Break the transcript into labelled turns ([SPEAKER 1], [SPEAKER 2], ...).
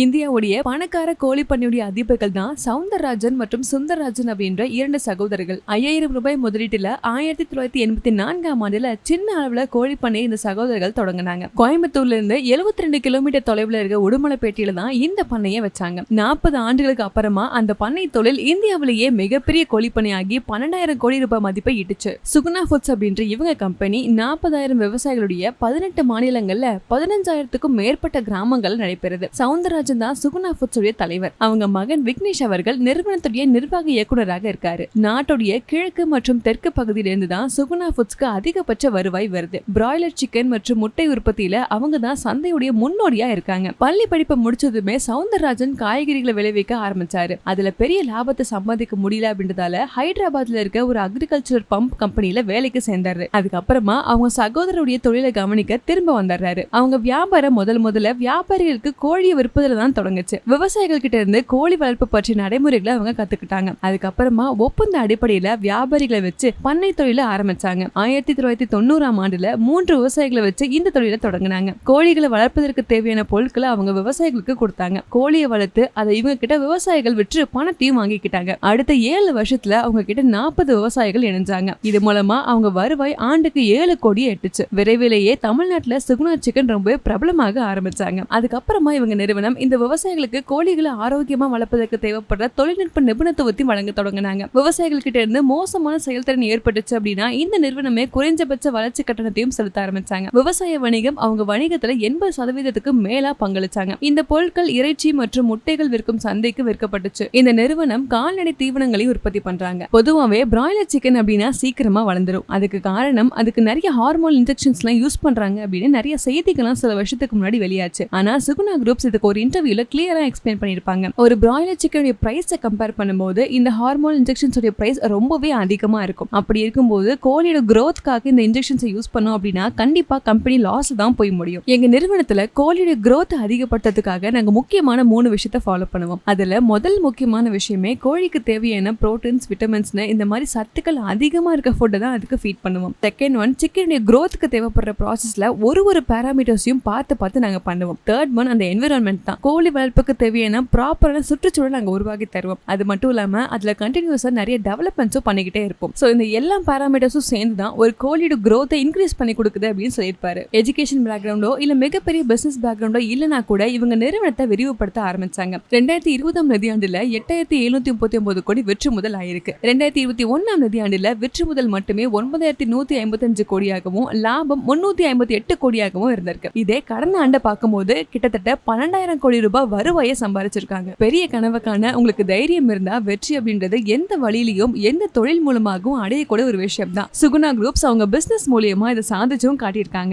[SPEAKER 1] இந்தியாவுடைய பணக்கார கோழி பண்ணையுடைய அதிபர்கள் தான் சவுந்தரராஜன் மற்றும் சுந்தரராஜன் அப்படின்ற இரண்டு சகோதரர்கள். ஐயாயிரம் ரூபாய் முதலீட்டுல ஆயிரத்தி தொள்ளாயிரத்தி எண்பத்தி நான்காம் ஆண்டுல சின்ன அளவுல கோழி பண்ணையை இந்த சகோதரர்கள் தொடங்கினாங்க. கோயம்புத்தூர்ல இருந்து எழுபத்தி ரெண்டு கிலோமீட்டர் தொலைவுல இருக்க உடுமலைப்பேட்டையில தான் இந்த பண்ணையை வச்சாங்க. நாற்பது ஆண்டுகளுக்கு அப்புறமா அந்த பண்ணை தொழில் இந்தியாவிலேயே மிகப்பெரிய கோழி பண்ணையாகி பன்னெண்டாயிரம் கோடி ரூபாய் மதிப்பை இட்டுச்சு சுகுணா ஃபுட்ஸ் அப்படின்ற இவங்க கம்பெனி நாற்பதாயிரம் விவசாயிகளுடைய பதினெட்டு மாநிலங்கள்ல பதினஞ்சாயிரத்துக்கும் மேற்பட்ட கிராமங்கள் நடைபெறுது. சவுந்தரராஜன் தான் சுகுணா ஃபுட்ஸுடைய தலைவர். அவங்க மகன் விக்னேஷ் அவர்கள் நிறுவனத்துடைய நிர்வாக இயக்குனராக இருக்காரு. நாட்டுடைய கிழக்கு மற்றும் தெற்கு பகுதியிலிருந்து தான் சுகுணா ஃபுட்ஸ்க்கு அதிகபட்ச வருவாய் வருது. பிராய்லர் சிக்கன் மற்றும் முட்டை உற்பத்தியில அவங்க தான் சந்தையுடைய முன்னோடியா இருக்காங்க. பள்ளி படிப்பை முடிச்சதுமே சவுந்தரராஜன் காய்கறிகளை விளைவிக்க ஆரம்பிச்சாரு. அதுல பெரிய லாபத்தை சம்பாதிக்க முடியல அப்படின்றதால ஹைதராபாத்ல இருக்க ஒரு அக்ரிகல்ச்சர் பம்ப் கம்பெனில வேலைக்கு சேர்ந்தாரு. அதுக்கப்புறமா அவங்க சகோதரருடைய தொழிலை கவனிக்க திரும்ப வந்துடுறாரு. அவங்க வியாபாரம் முதல் முதல்ல வியாபாரிகளுக்கு கோழியை விற்பதில் தான் தொடங்குச்சு. விவசாயிகள் கிட்ட இருந்து கோழி வளர்ப்பு பற்றிய நடைமுறைகளை அவங்க கத்துக்கிட்டாங்க. அதுக்கப்புறமா ஒப்பந்த அடிப்படையில வியாபாரிகளை வச்சு பண்ணை தொழிலை ஆரம்பிச்சாங்க. ஆயிரத்தி தொள்ளாயிரத்தி தொண்ணூறாம் ஆண்டுல மூன்று விவசாயிகளை வச்சு இந்த தொழிலை தொடங்கினாங்க. கோழிகளை வளர்ப்பதற்கு தேவையான பொருட்களை அவங்க விவசாயிகளுக்கு கொடுத்தாங்க. கோழியை வளர்த்து அதை இவங்க கிட்ட விவசாயிகள் விற்று பணத்தையும் வாங்கிக்கிட்டாங்க. அடுத்த ஏழு வருஷத்துல அவங்க கிட்ட நாற்பது விவசாயிகள் இணைஞ்சாங்க. இது மூலமா அவங்க வருவாய் ஆண்டுக்கு ஏழு கோடியை எட்டுச்சு. விரைவிலேயே தமிழ்நாட்டுல சுகுணா சிக்கன் ரொம்பவே பிரபலமாக ஆரம்பிச்சாங்க. அதுக்கப்புறமா இவங்க நிறுவனம் இந்த விவசாயிகளுக்கு கோழிகளை ஆரோக்கியமா வளர்ப்பதற்கு தேவைப்படுற தொழில்நுட்ப நிபுணத்துவத்தையும் வழங்க தொடங்கினாங்க. விவசாயிகள்கிட்ட இருந்து மோசமான செயல்திறன் ஏற்பட்டுச்சு அப்படின்னா இந்த நிறுவனமே குறைஞ்சபட்ச வளர்ச்சி கட்டணத்தையும் செலுத்த ஆரம்பிச்சாங்க. விவசாய வணிகம் அவங்க வணிகத்துல எண்பது சதவீதத்துக்கு மேலா பங்களிச்சாங்க. இந்த பொருட்கள் இறைச்சி மற்றும் முட்டைகள் விற்கும் சந்தைக்கு விற்கப்பட்டுச்சு. இந்த நிறுவனம் கால்நடை தீவனங்களையும் உற்பத்தி பண்றாங்க. பொதுவாகவே பிராய்லர் சிக்கன் அப்படின்னா சீக்கிரமா வளர்ந்துரும். அதுக்கு காரணம் அதுக்கு நிறைய ஹார்மோன் இன்ஜெக்ஷன்ஸ்லாம் யூஸ் பண்றாங்க அப்படின்னு நிறைய செய்திகள்லாம் சில வருஷத்துக்கு முன்னாடி வெளியாச்சு. ஆனா சுகுணா குரூப்ஸ் இதுக்கு ஒரு இன்டர்வியூல கிளியரா எக்ஸ்பிளைன் பண்ணிருப்பாங்க. ஒரு பிராய்லர் சிக்கனுடைய பிரைஸை கம்பேர் பண்ணும்போது இந்த ஹார்மோன் இன்ஜெக்ஷன்ஸ் உடைய பிரைஸ் ரொம்பவே அதிகமா இருக்கும். அப்படி இருக்கும்போது கோழியோட growthக்காக இந்த இன்ஜெக்ஷன்ஸை யூஸ் பண்ணோம் அப்படின்னா கண்டிப்பா கம்பெனி லாஸ் தான் போய் முடியும். எங்க நிறுவனத்துல கோழியோட க்ரோத் அதிகப்படுத்துறதுக்காக நாங்க முக்கியமான மூணு விஷயத்த ஃபாலோ பண்ணுவோம். அதுல முதல் முக்கியமான விஷயமே கோழிக்கு தேவையான புரோட்டீன்ஸ் விட்டமின்ஸ்னு இந்த மாதிரி சத்துக்கள் அதிகமா இருக்க ஃபுட்டை தான் அதுக்கு ஃபீட் பண்ணுவோம். செகண்ட் ஒன் சிக்கனுடைய க்ரோத்துக்கு தேவைப்படுற ப்ராசஸ்ல ஒரு ஒரு பேராமீட்டர்ஸையும் பார்த்து பார்த்து நாங்க பண்ணுவோம். தேர்ட் ஒன் அந்த என்விரான்மெண்ட் தான். கோழி வளர்ப்புக்கு தேவையான ப்ராப்பரான சுற்றுச்சூழல் நாங்கள் உருவாக்கி தருவோம். அது மட்டும் இல்லாமல் அதில் கண்டினியூஸாக நிறைய டெவலப்மெண்ட்ஸும் பண்ணிக்கிட்டே இருப்போம். ஸோ இந்த எல்லா பேராமீட்டர்ஸும் சேர்ந்து தான் ஒரு கோழியோட க்ரோத்தை இன்க்ரீஸ் பண்ணி கொடுக்குது அப்படின்னு சொல்லியிருப்பாரு. எஜுகேஷன் பேக்ரவுண்டோ இல்லை மிகப்பெரிய பிஸ்னஸ் பேக்ரவுண்டோ இல்லைனா கூட இவங்க நிறுவனத்தை விரிவுபடுத்த ஆரம்பிச்சாங்க. ரெண்டாயிரத்தி இருபதாம் நிதியாண்டில் எட்டாயிரத்தி எழுநூத்தி முப்பத்தி ஒன்பது கோடி விற்று முதல் ஆயிருக்கு. ரெண்டாயிரத்தி இருபத்தி ஒன்னாம் நிதியாண்டில் விற்று முதல் மட்டுமே ஒன்பதாயிரத்தி நூத்தி ஐம்பத்தஞ்சு கோடியாகவும் லாபம் முன்னூத்தி ஐம்பத்தி எட்டு கோடியாகவும் இருந்திருக்கு. இதே கடந்த ஆண்டை பார்க்கும்போது கிட்டத்தட்ட பன்னெண்டாயிரம் கோடி கோடி ரூபாய் வருவாயை சம்பாரிச்சிருக்காங்க. பெரிய கனவுக்கான உங்களுக்கு தைரியம் இருந்தா வெற்றி அப்படின்றது எந்த வழியிலையும் எந்த தொழில் மூலமாகவும் அடையக்கூடிய ஒரு விஷயம் தான் சுகுணா குரூப்ஸ் அவங்க பிசினஸ் மூலியமா இதை சாதிச்சும் காட்டியிருக்காங்க.